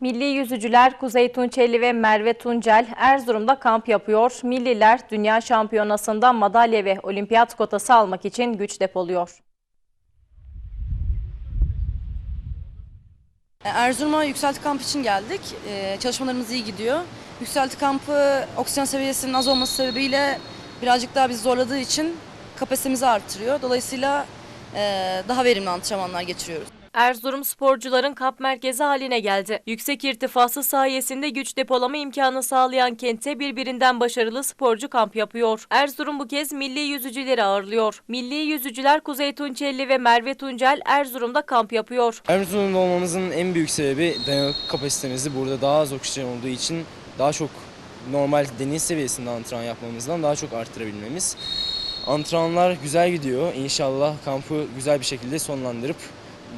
Milli yüzücüler Kuzey Tunçeli ve Merve Tuncel Erzurum'da kamp yapıyor. Milliler dünya şampiyonasında madalya ve olimpiyat kotası almak için güç depoluyor. E, Erzurum'a yükselti kamp için geldik. Ee, çalışmalarımız iyi gidiyor. Yükselti kampı oksijen seviyesinin az olması sebebiyle birazcık daha bizi zorladığı için kapasitemizi artırıyor. Dolayısıyla e, daha verimli antrenmanlar geçiriyoruz. Erzurum sporcuların kamp merkezi haline geldi. Yüksek irtifası sayesinde güç depolama imkanı sağlayan kente birbirinden başarılı sporcu kamp yapıyor. Erzurum bu kez milli yüzücüleri ağırlıyor. Milli yüzücüler Kuzey Tunçeli ve Merve Tuncel Erzurum'da kamp yapıyor. Erzurum'da olmamızın en büyük sebebi dayanıklı kapasitemizi burada daha az oksijen olduğu için daha çok normal deniz seviyesinde antrenman yapmamızdan daha çok arttırabilmemiz. Antrenmanlar güzel gidiyor. İnşallah kampı güzel bir şekilde sonlandırıp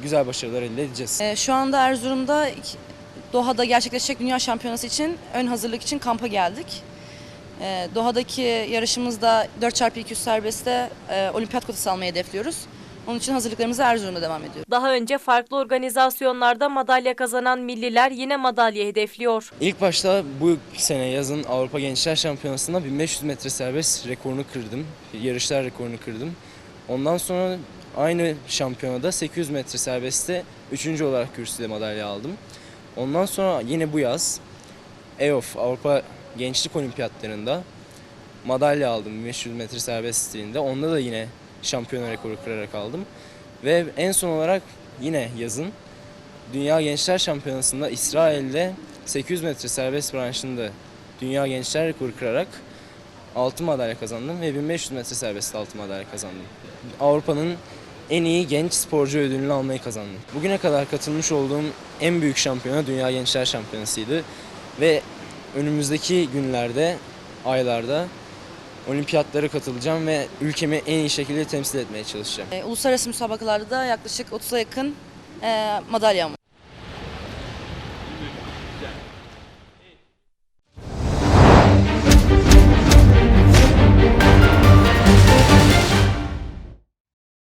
güzel başarılar elde edeceğiz. E, şu anda Erzurum'da Doha'da gerçekleşecek Dünya Şampiyonası için ön hazırlık için kampa geldik. E, Doha'daki yarışımızda 4x200 serbestte e, olimpiyat kotası almayı hedefliyoruz. Onun için hazırlıklarımıza Erzurum'da devam ediyoruz. Daha önce farklı organizasyonlarda madalya kazanan milliler yine madalya hedefliyor. İlk başta bu sene yazın Avrupa Gençler Şampiyonası'nda 1500 metre serbest rekorunu kırdım. Yarışlar rekorunu kırdım. Ondan sonra aynı şampiyonada 800 metre serbestte 3. olarak kürsüde madalya aldım. Ondan sonra yine bu yaz EOF Avrupa Gençlik Olimpiyatlarında madalya aldım 500 metre serbest stilinde. Onda da yine şampiyon rekoru kırarak aldım. Ve en son olarak yine yazın Dünya Gençler Şampiyonası'nda İsrail'de 800 metre serbest branşında Dünya Gençler rekoru kırarak altın madalya kazandım ve 1500 metre serbest altın madalya kazandım. Avrupa'nın en iyi genç sporcu ödülünü almayı kazandım. Bugüne kadar katılmış olduğum en büyük şampiyona Dünya Gençler Şampiyonası'ydı ve önümüzdeki günlerde, aylarda olimpiyatlara katılacağım ve ülkemi en iyi şekilde temsil etmeye çalışacağım. E, uluslararası müsabakalarda da yaklaşık 30'a yakın e, madalyam var.